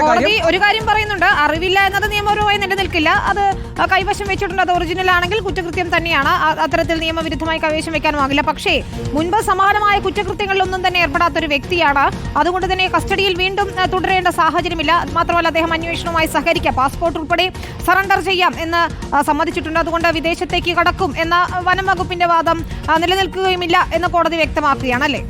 കോടതി ഒരു കാര്യം പറയുന്നുണ്ട്. അറിവില്ല എന്നത് നിയമപരമായി നിലനിൽക്കില്ല. അത് കൈവശം വെച്ചിട്ടുണ്ട്. അത് ഒറിജിനൽ ആണെങ്കിൽ കുറ്റകൃത്യം തന്നെയാണ്. അത്തരത്തിൽ നിയമവിരുദ്ധമായി കൈവശം വെക്കാനുമാകില്ല. പക്ഷേ മുൻപ് സമാനമായ കുറ്റകൃത്യങ്ങളിലൊന്നും തന്നെ ഏർപ്പെടാത്ത ഒരു വ്യക്തിയാണ്. അതുകൊണ്ട് തന്നെ കസ്റ്റഡിയിൽ വീണ്ടും തുടരേണ്ട സാഹചര്യമില്ല. മാത്രമല്ല അദ്ദേഹം അന്വേഷണവുമായി സഹകരിക്കാം. പാസ്പോർട്ട് ഉൾപ്പെടെ സറണ്ടർ ചെയ്യാം എന്ന് സമ്മതിച്ചിട്ടുണ്ട്. അതുകൊണ്ട് വിദേശത്തേക്ക് കടക്കും എന്ന വനം വകുപ്പിന്റെ വാദം നിലനിൽക്കുകയുമില്ല എന്ന് കോടതി വ്യക്തമാക്കുകയാണ് അല്ലേ?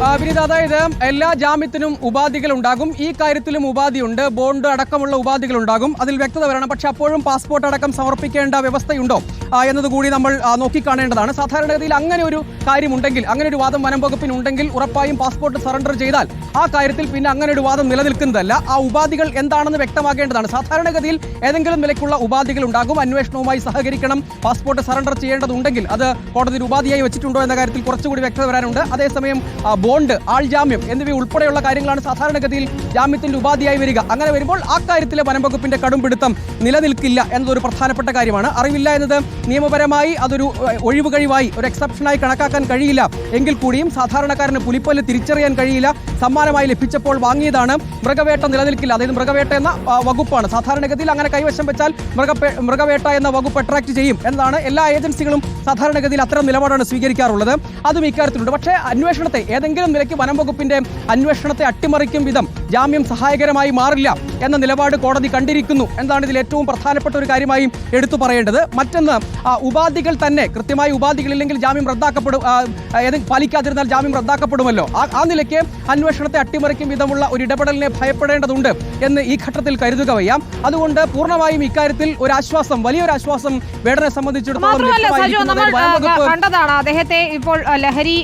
വിനീത അതായത് എല്ലാ ജാമ്യത്തിനും ഉപാധികൾ ഉണ്ടാകും. ഈ കാര്യത്തിലും ഉപാധിയുണ്ട്. ബോണ്ട് അടക്കമുള്ള ഉപാധികൾ ഉണ്ടാകും. അതിൽ വ്യക്തത വരണം. പക്ഷെ അപ്പോഴും പാസ്പോർട്ട് അടക്കം സമർപ്പിക്കേണ്ട വ്യവസ്ഥയുണ്ടോ? എന്നതുകൂടി നമ്മൾ നോക്കിക്കാണേണ്ടതാണ്. സാധാരണഗതിയിൽ അങ്ങനെ ഒരു കാര്യമുണ്ടെങ്കിൽ അങ്ങനെ ഒരു വാദം വനം വകുപ്പിന് ഉണ്ടെങ്കിൽ ഉറപ്പായും പാസ്പോർട്ട് സറണ്ടർ ചെയ്താൽ ആ കാര്യത്തിൽ പിന്നെ അങ്ങനെ ഒരു വാദം നിലനിൽക്കുന്നതല്ല. ആ ഉപാധികൾ എന്താണെന്ന് വ്യക്തമാക്കേണ്ടതാണ്. സാധാരണഗതിയിൽ ഏതെങ്കിലും നിലയ്ക്കുള്ള ഉപാധികൾ ഉണ്ടാകും. അന്വേഷണവുമായി സഹകരിക്കണം. പാസ്പോർട്ട് സറണ്ടർ ചെയ്യേണ്ടതുണ്ടെങ്കിൽ അത് കോടതി ഒരു ഉപാധിയായി വെച്ചിട്ടുണ്ടോ എന്ന കാര്യത്തിൽ കുറച്ചുകൂടി വ്യക്തത വരാനുണ്ട്. അതേസമയം ബോണ്ട് ആൾ ജാമ്യം എന്നിവ ഉൾപ്പെടെയുള്ള കാര്യങ്ങളാണ് സാധാരണഗതിയിൽ ജാമ്യത്തിന്റെ ഉപാധിയായി വരിക. അങ്ങനെ വരുമ്പോൾ ആ കാര്യത്തിലെ വനംവകുപ്പിന്റെ കടുംപിടുത്തം നിലനിൽക്കില്ല എന്നതൊരു പ്രധാനപ്പെട്ട കാര്യമാണ്. അറിവില്ല എന്നത് നിയമപരമായി അതൊരു ഒഴിവ് കഴിവായി ഒരു എക്സെപ്ഷനായി കണക്കാക്കാൻ കഴിയില്ല. എങ്കിൽ കൂടിയും സാധാരണക്കാരന് പുലിപ്പല്ല് തിരിച്ചറിയാൻ കഴിയില്ല. സമ്മാനമായി ലഭിച്ചപ്പോൾ വാങ്ങിയതാണ്. മൃഗവേട്ട നിലനിൽക്കില്ല. അതായത് മൃഗവേട്ട എന്ന വകുപ്പാണ്. സാധാരണഗതിയിൽ അങ്ങനെ കൈവശം വെച്ചാൽ മൃഗ മൃഗവേട്ട എന്ന വകുപ്പ് അട്രാക്ട് ചെയ്യും എന്നതാണ് എല്ലാ ഏജൻസികളും സാധാരണഗതിയിൽ അത്തരം നിലപാടാണ് സ്വീകരിക്കാറുള്ളത്. അതും ഇക്കാര്യത്തിലുണ്ട്. പക്ഷേ അന്വേഷണത്തെ ഏതെങ്കിലും നിലയ്ക്ക് വനം വകുപ്പിന്റെ അന്വേഷണത്തെ അട്ടിമറിക്കും വിധം ജാമ്യം സഹായകരമായി മാറില്ല എന്ന നിലപാട് കോടതി കണ്ടിരിക്കുന്നു എന്നതാണ് ഇതിൽ ഏറ്റവും പ്രധാനപ്പെട്ട ഒരു കാര്യമായി എടുത്തു പറയേണ്ടത്. മറ്റൊന്ന് ഉപാധികൾ തന്നെ കൃത്യമായി ഉപാധികൾ ഇല്ലെങ്കിൽ ജാമ്യം റദ്ദാക്കപ്പെടും ഏതെങ്കിലും പാലിക്കാതിരുന്നാൽ ജാമ്യം റദ്ദാക്കപ്പെടുമല്ലോ. ആ നിലയ്ക്ക് അന്വേഷണത്തെ അട്ടിമറിക്കും വിധമുള്ള ഒരു ഇടപെടലിനെ ഭയപ്പെടേണ്ടതുണ്ട് എന്ന് ഈ ഘട്ടത്തിൽ കരുതുക വയ്യ. അതുകൊണ്ട് പൂർണമായും ഇക്കാര്യത്തിൽ ഒരു ആശ്വാസം വലിയൊരു ആശ്വാസം വേടനെ സംബന്ധിച്ചിടത്തോളം കണ്ടതാണ് അദ്ദേഹത്തെ ഇപ്പോൾ ലഹരി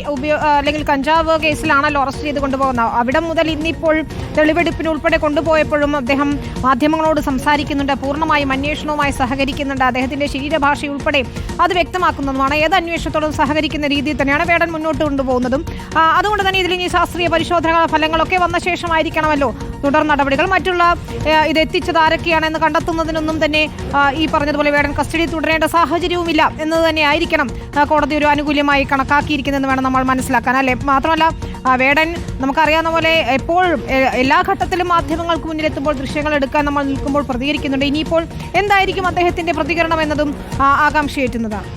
അല്ലെങ്കിൽ കഞ്ചാവ് കേസിലാണല്ലോ അറസ്റ്റ് ചെയ്ത് കൊണ്ടുപോകുന്നത് അവിടെ മുതൽ ഇന്നിപ്പോൾ തെളിവെടുപ്പിന് ഉൾപ്പെടെ കൊണ്ടുപോയപ്പോഴും അദ്ദേഹം മാധ്യമങ്ങളോട് സംസാരിക്കുന്നുണ്ട്. പൂർണമായും അന്വേഷണവുമായി സഹകരിക്കുന്നുണ്ട്. അദ്ദേഹത്തിന്റെ ശരീരഭാഷ ഉൾപ്പെടെ അത് വ്യക്തമാക്കുന്നതുമാണ്. ഏത് അന്വേഷണത്തോടും സഹകരിക്കുന്ന രീതിയിൽ തന്നെയാണ് വേടൻ മുന്നോട്ട് കൊണ്ടുപോകുന്നതും. അതുകൊണ്ട് തന്നെ ഇതിൽ ഇനി ശാസ്ത്രീയ പരിശോധന ഫലങ്ങളൊക്കെ വന്ന ശേഷമായിരിക്കണമല്ലോ. തുടർ നടപടികൾ മറ്റുള്ള ഇത് എത്തിച്ചത് ആരൊക്കെയാണെന്ന് കണ്ടെത്തുന്നതിനൊന്നും തന്നെ ഈ പറഞ്ഞതുപോലെ വേടൻ കസ്റ്റഡി തുടരേണ്ട സാഹചര്യവുമില്ല എന്നത് തന്നെ ആയിരിക്കണം കോടതി ഒരു അനുകൂല്യമായി കണക്കാക്കിയിരിക്കുന്നതെന്ന് വേണം നമ്മൾ മനസ്സിലാക്കാൻ അല്ലെ? മാത്രമല്ല വേടൻ നമുക്കറിയാവുന്ന പോലെ എപ്പോഴും എല്ലാ ഘട്ടത്തിലും മാധ്യമങ്ങൾക്ക് മുന്നിലെത്തുമ്പോൾ ദൃശ്യങ്ങൾ എടുക്കാൻ നമ്മൾ നിൽക്കുമ്പോൾ പ്രതികരിക്കുന്നുണ്ട്. ഇനിയിപ്പോൾ എന്തായിരിക്കും അദ്ദേഹത്തിന്റെ പ്രതികരണം എന്നതും ആകാംക്ഷയേറ്റുന്നതാണ്.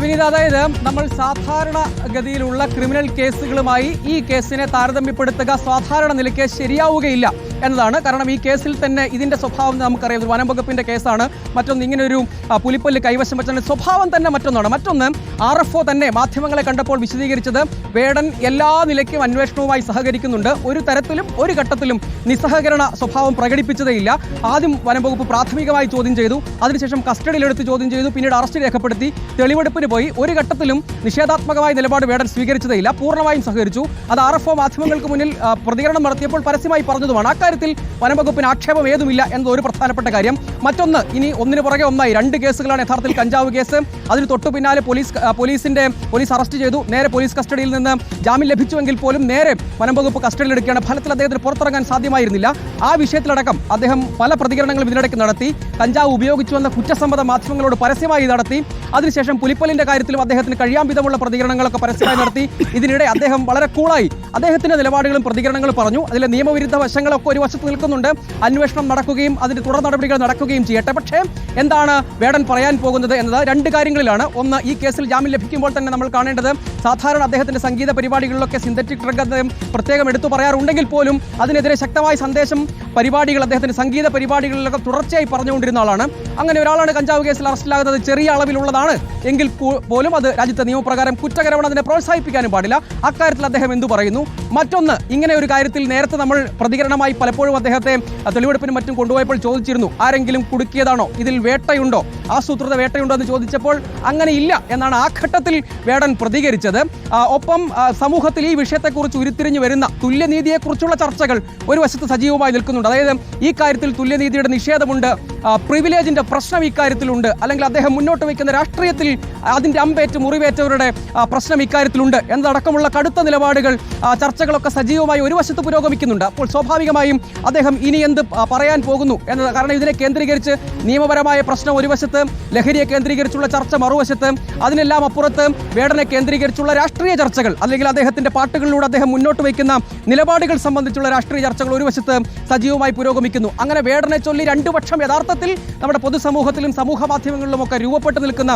വിനീത അതായത് നമ്മൾ സാധാരണ ഗതിയിലുള്ള ക്രിമിനൽ കേസുകളുമായി ഈ കേസിനെ താരതമ്യപ്പെടുത്തുക സാധാരണ നിലയ്ക്ക് ശരിയാവുകയില്ല. എന്നതാണ്. കാരണം ഈ കേസിൽ തന്നെ ഇതിന്റെ സ്വഭാവം നമുക്കറിയാം. ഒരു വനം വകുപ്പിന്റെ കേസാണ്. മറ്റൊന്ന് ഇങ്ങനെ ഒരു പുലിപ്പല്ല് കൈവശം വെച്ചതിന്റെ സ്വഭാവം തന്നെ മറ്റൊന്നാണ്. മറ്റൊന്ന് ആർ എഫ് ഒ തന്നെ മാധ്യമങ്ങളെ കണ്ടപ്പോൾ വിശദീകരിച്ചത് വേടൻ എല്ലാ നിലയ്ക്കും അന്വേഷണവുമായി സഹകരിക്കുന്നുണ്ട്. ഒരു തരത്തിലും ഒരു ഘട്ടത്തിലും നിസ്സഹകരണ സ്വഭാവം പ്രകടിപ്പിച്ചതേയില്ല. ആദ്യം വനംവകുപ്പ് പ്രാഥമികമായി ചോദ്യം ചെയ്തു. അതിനുശേഷം കസ്റ്റഡിയിലെടുത്ത് ചോദ്യം ചെയ്തു. പിന്നീട് അറസ്റ്റ് രേഖപ്പെടുത്തി. തെളിവെടുപ്പിന് പോയി ഒരു ഘട്ടത്തിലും നിഷേധാത്മകമായ നിലപാട് വേടൻ സ്വീകരിച്ചതേയില്ല. പൂർണമായും സഹകരിച്ചു. അത് ആർ എഫ് ഒ മാധ്യമങ്ങൾക്ക് മുന്നിൽ പ്രതികരണം നടത്തിയപ്പോൾ പരസ്യമായി പറഞ്ഞതുമാണ്. അക്കാര്യത്തിൽ വനംവകുപ്പിന് ആക്ഷേപം ഏതുമില്ല എന്നത് ഒരു പ്രധാനപ്പെട്ട കാര്യം. മറ്റൊന്ന് ഇനി ഒന്നിന് പുറകെ ഒന്നായി രണ്ട് കേസുകളാണ് യഥാർത്ഥത്തിൽ കഞ്ചാവ് കേസ്. അതിന് തൊട്ടു പിന്നാലെ പോലീസ് പോലീസിന്റെ പോലീസ് അറസ്റ്റ് ചെയ്തു. നേരെ പോലീസ് കസ്റ്റഡിയിൽ നിന്ന് ജാമ്യം ലഭിച്ചുവെങ്കിൽ പോലും നേരെ വനംവകുപ്പ് കസ്റ്റഡിയിൽ എടുക്കുകയാണ് ഫലത്തിൽ അദ്ദേഹത്തിന് പുറത്തിറങ്ങാൻ സാധ്യമായിരുന്നില്ല. ആ വിഷയത്തിലടക്കം അദ്ദേഹം പല പ്രതികരണങ്ങളും ഇതിനിടയ്ക്ക് നടത്തി. കഞ്ചാവ് ഉപയോഗിച്ചുവെന്ന കുറ്റസമ്മത മാധ്യമങ്ങളോട് പരസ്യമായി നടത്തി. അതിനുശേഷം പുലിപ്പലിന്റെ കാര്യത്തിലും അദ്ദേഹത്തിന് കഴിയാൻ വിധമുള്ള പ്രതികരണങ്ങളൊക്കെ പരസ്യമായി നടത്തി. ഇതിനിടെ അദ്ദേഹം വളരെ കൂളായി അദ്ദേഹത്തിന്റെ നിലപാടുകളും പ്രതികരണങ്ങളും പറഞ്ഞു. അതിലെ നിയമവിരുദ്ധ വശങ്ങളൊക്കെ ഒരു വശത്ത് നിൽക്കുന്നുണ്ട്. അന്വേഷണം നടക്കുകയും അതിന് തുടർ നടപടികൾ നടക്കുകയും ചെയ്യട്ടെ. പക്ഷേ എന്താണ് വേടൻ പറയാൻ പോകുന്നത് എന്നത് രണ്ട് കാര്യങ്ങളിലാണ്. ഒന്ന് ഈ കേസിൽ ജാമ്യം ലഭിക്കുമ്പോൾ തന്നെ നമ്മൾ കാണേണ്ടത് സാധാരണ അദ്ദേഹത്തിന്റെ സംഗീത പരിപാടികളിലൊക്കെ സിന്തറ്റിക് ഡ്രഗ് അദ്ദേഹം പ്രത്യേകം എടുത്തു പറയാറുണ്ടെങ്കിൽ പോലും അതിനെതിരെ ശക്തമായ സന്ദേശം പരിപാടികൾ അദ്ദേഹത്തിന്റെ സംഗീത പരിപാടികളിലൊക്കെ തുടർച്ചയായി പറഞ്ഞുകൊണ്ടിരുന്ന ആളാണ്. അങ്ങനെ ഒരാളാണ് കഞ്ചാവ് കേസിൽ അറസ്റ്റിലാകുന്നത്. ചെറിയ അളവിലുള്ളതാണ്. എങ്കിൽ പോലും അത് രാജ്യത്തെ നിയമപ്രകാരം കുറ്റകരമാണ്. അതിനെ പ്രോത്സാഹിപ്പിക്കാനും പാടില്ല. അക്കാര്യത്തിൽ അദ്ദേഹം എന്തു പറയുന്നു? മറ്റൊന്ന് ഇങ്ങനെ ഒരു കാര്യത്തിൽ നേരത്തെ നമ്മൾ പ്രതികരണമായി പലപ്പോഴും അദ്ദേഹത്തെ തെളിവെടുപ്പിനും മറ്റും കൊണ്ടുപോയപ്പോൾ ചോദിച്ചിരുന്നു ആരെങ്കിലും കുടുക്കിയതാണോ? ഇതിൽ വേട്ടയുണ്ടോ? ആസൂത്രിത വേട്ടയുണ്ടോ? എന്ന് ചോദിച്ചപ്പോൾ അങ്ങനെ ഇല്ല എന്നാണ് ആ ഘട്ടത്തിൽ വേടൻ പ്രതികരിച്ചത്. ഒപ്പം സമൂഹത്തിൽ ഈ വിഷയത്തെക്കുറിച്ച് ഉരുത്തിരിഞ്ഞു വരുന്ന തുല്യനീതിയെക്കുറിച്ചുള്ള ചർച്ചകൾ ഒരു വശത്ത് സജീവമായി നിൽക്കുന്നുണ്ട്. അതായത് ഈ കാര്യത്തിൽ തുല്യനീതിയുടെ നിഷേധമുണ്ട് പ്രിവിലേജിന്റെ പ്രശ്നം ഇക്കാര്യത്തിലുണ്ട്. അല്ലെങ്കിൽ അദ്ദേഹം മുന്നോട്ട് വയ്ക്കുന്ന രാഷ്ട്രീയത്തിൽ അതിന്റെ അമ്പേറ്റ് മുറിവേറ്റവരുടെ പ്രശ്നം ഇക്കാര്യത്തിലുണ്ട്. എന്നതടക്കമുള്ള കടുത്ത നിലപാടുകൾ ചർച്ചകളൊക്കെ സജീവമായി ഒരു വശത്ത് പുരോഗമിക്കുന്നുണ്ട്. അപ്പോൾ സ്വാഭാവികമായും അദ്ദേഹം ഇനി എന്ത് പറയാൻ പോകുന്നു എന്നത് കാരണം ഇതിനെ കേന്ദ്രീകരിച്ച് നിയമപരമായ പ്രശ്നം ഒരു വശത്ത് ലഹരിയെ കേന്ദ്രീകരിച്ചുള്ള ചർച്ച മറുവശത്ത് അതിനെല്ലാം അപ്പുറത്ത് വേടനെ കേന്ദ്രീകരിച്ചുള്ള രാഷ്ട്രീയ ചർച്ചകൾ അല്ലെങ്കിൽ അദ്ദേഹത്തിന്റെ പാട്ടുകളിലൂടെ അദ്ദേഹം മുന്നോട്ട് വയ്ക്കുന്ന നിലപാടുകൾ സംബന്ധിച്ചുള്ള രാഷ്ട്രീയ ചർച്ചകൾ ഒരു വശത്ത് സജീവമായി പുരോഗമിക്കുന്നു. അങ്ങനെ വേടനെ ചൊല്ലി രണ്ടു പക്ഷം യഥാർത്ഥത്തിൽ നമ്മുടെ പൊതുസമൂഹത്തിലും സമൂഹ മാധ്യമങ്ങളിലും ഒക്കെ രൂപപ്പെട്ടു നിൽക്കുന്ന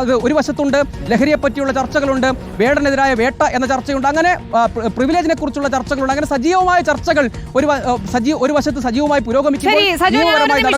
അത് ഒരു വശത്തുണ്ട് ലഹരിയെ പറ്റിയുള്ള ചർച്ചകളുണ്ട് വേടനെതിരായ വേട്ട എന്ന ചർച്ചയുണ്ട് അങ്ങനെ പ്രിവിലേജിനെ കുറിച്ചുള്ള ചർച്ചകളുണ്ട് അങ്ങനെ സജീവമായ ചർച്ചകൾ ഒരു സജീവ ഒരു വശത്ത് സജീവമായി പുരോഗമിക്കുമ്പോൾ